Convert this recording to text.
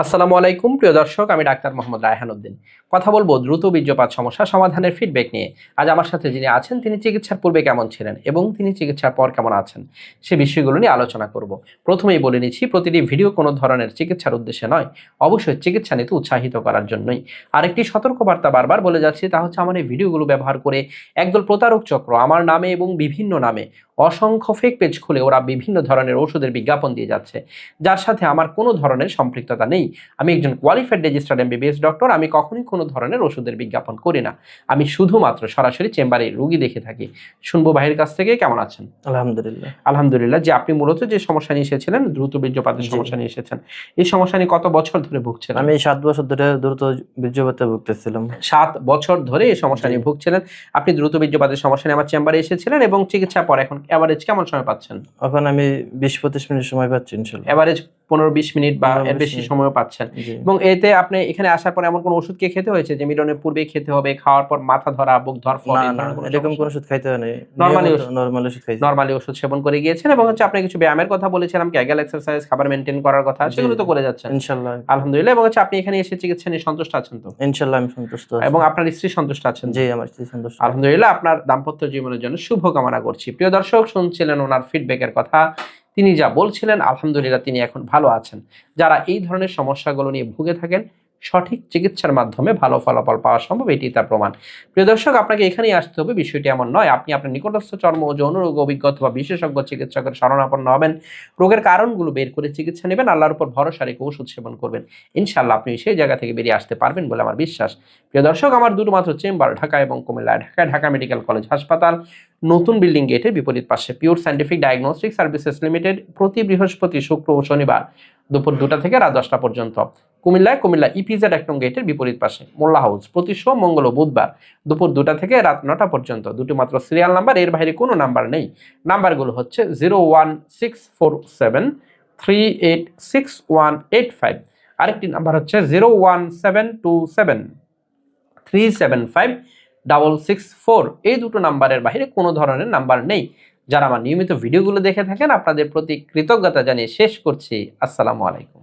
আসসালামু আলাইকুম, প্রিয় দর্শক, আমি ডাক্তার মোহাম্মদ রায়হান উদ্দিন। কথা বলব দ্রুত বীর্যপাত সমস্যা সমাধানের ফিডব্যাক নিয়ে। আজ আমার সাথে যিনি আছেন, তিনি চিকিৎসার পূর্বে কেমন ছিলেন এবং তিনি চিকিৎসার পর কেমন আছেন, সে বিষয়গুলো নিয়ে আলোচনা করব। প্রথমেই বলে নিচ্ছি, প্রতিটি ভিডিও কোনো ধরনের চিকিৎসার উদ্দেশ্যে নয়, অবশ্যই চিকিৎসা নিতে উৎসাহিত করার জন্যই। আরেকটি সতর্কবার্তা বারবার বলে যাচ্ছি, তা হচ্ছে আমার এই ভিডিওগুলো ব্যবহার করে একদল প্রতারক চক্র, আমার নামে এবং বিভিন্ন নামে অসংখ্য ফেক পেজ খুলে ওরা বিভিন্ন ধরনের ওষুধের বিজ্ঞাপন দিয়ে যাচ্ছে। যার সাথে আমার কোনো ধরনের সম্পৃক্ততা নেই। আমি একজন কোয়ালিফাইড রেজিস্টার্ড এমবিবিএস ডক্টর আমি কখনোই কোনো ধরনের ওষুধের বিজ্ঞাপন করি না। আমি শুধুমাত্র সরাসরি চেম্বারে রুগী দেখে থাকি। শুনব ভাইয়ের কাছ থেকে কেমন আছেন? আলহামদুলিল্লাহ। আলহামদুলিল্লাহ যে আপনি মূলত যে সমস্যা নিয়ে এসেছিলেন দ্রুত বীর্যপাতের সমস্যা নিয়ে এসেছেন এই সমস্যা নিয়ে কত বছর ধরে ভুগছেন? আমি সাত বছর ধরে দ্রুত বীর্যপাতে ভুগতেছিলাম। সাত বছর ধরে এই সমস্যা নিয়ে ভুগছিলেন। আপনি দ্রুত বীর্যপাতের সমস্যা নিয়ে আমার চেম্বারে এসেছিলেন এবং চিকিৎসা পর এখন অ্যাভারেজ কেমন সময় পাচ্ছেন? এখন আমি বিশ পঁচিশ মিনিট সময় পাচ্ছি ইনশাল্লাহ। অ্যাভারেজ পনেরো বিশ মিনিট বা এর বেশি। সময়ও পাচ্ছেন। এবং এতে আপনি এখানে আসার পর এমন কোনো ওষুধ কি খেতে হয়েছে যে মিলনের পূর্বে খেতে হবে খাওয়ার পর মাথা ধরা বুক না এরকম কোন ওষুধ খাইতে হয় ওষুধ- নর্মাল ওষুধ নর্মালি ওষুধ সেবন করে গিয়েছেন এবং হচ্ছে আপনি কিছু ব্যায়ামের কথা বলেছিলাম ক্যাগেল এক্সারসাইজ খাবার মেনটেন করার কথা সেগুলো তো করে যাচ্ছেন। ইনশাল্লাহ। আলহামদুলিল্লাহ এবং হচ্ছে আপনি এখানে এসে চিকিৎসা নিয়ে সন্তুষ্ট আছেন তো? ইনশাল্লাহ আমি সন্তুষ্ট। এবং আপনার স্ত্রী সন্তুষ্ট আছেন? জি আমার স্ত্রী সন্তুষ্ট। আলহামদুলিল্লাহ আপনার দাম্পত্য জীবনের জন্য শুভ কামনা করছি। প্রিয় দর্শক শুনছিলেন ওনার ফিডব্যাকের কথা। তিনি যা বলছিলেন, আলহামদুলিল্লাহ তিনি এখন ভালো আছেন। যারা এই ধরনের সমস্যাগুলো নিয়ে ভুগে থাকেন সঠিক চিকিৎসার মাধ্যমে ভালো ফলাফল পাওয়া সম্ভব এটি তার প্রমাণ। প্রিয় দর্শক, আপনাকে এখানেই আসতে হবে। বিষয়টি এমন নয়, আপনি আপনার নিকটস্থ চর্ম ও যৌন রোগ অভিজ্ঞতা বা বিশেষজ্ঞ চিকিৎসকের শরণাপন্ন হবেন। রোগের কারণগুলো বের করে চিকিৎসা নেবেন, আল্লাহর উপর ভরসা রেখে ওষুধ সেবন করবেন। ইনশাল্লাহ আপনি সেই জায়গা থেকে বেরিয়ে আসতে পারবেন বলে আমার বিশ্বাস। প্রিয় দর্শক, আমার দুটো মাত্র চেম্বার, ঢাকা এবং কুমিল্লা। ঢাকায় ঢাকা মেডিকেল কলেজ হাসপাতাল, নতুন বিল্ডিং গেটের বিপরীত পাশে pure scientific diagnostic services limited প্রতি বৃহস্পতি, শুক্র ও শনিবার দুপুর দুটা থেকে রাত দশটা পর্যন্ত। কুমিল্লায় কুমিল্লা ইপিজেড এক নং গেটের বিপরীত পাশে। মোল্লা হাউস প্রতি সোম, মঙ্গল বুধবার দুপুর দুটা থেকে রাত নটা পর্যন্ত। দুটি মাত্র সিরিয়াল নাম্বার এর বাইরে কোনো নাম্বার নেই। নাম্বারগুলো হচ্ছে zero one six four seven three eight six one eight five আরেকটি নাম্বার হচ্ছে zero one seven two seven three seven five double six four এই দুটো নাম্বারের বাইরে কোনো ধরনের নাম্বার নেই। যারা আমার নিয়মিত ভিডিওগুলো দেখে থাকেন, আপনাদের প্রতি কৃতজ্ঞতা জানিয়ে শেষ করছি। আসসালামু আলাইকুম।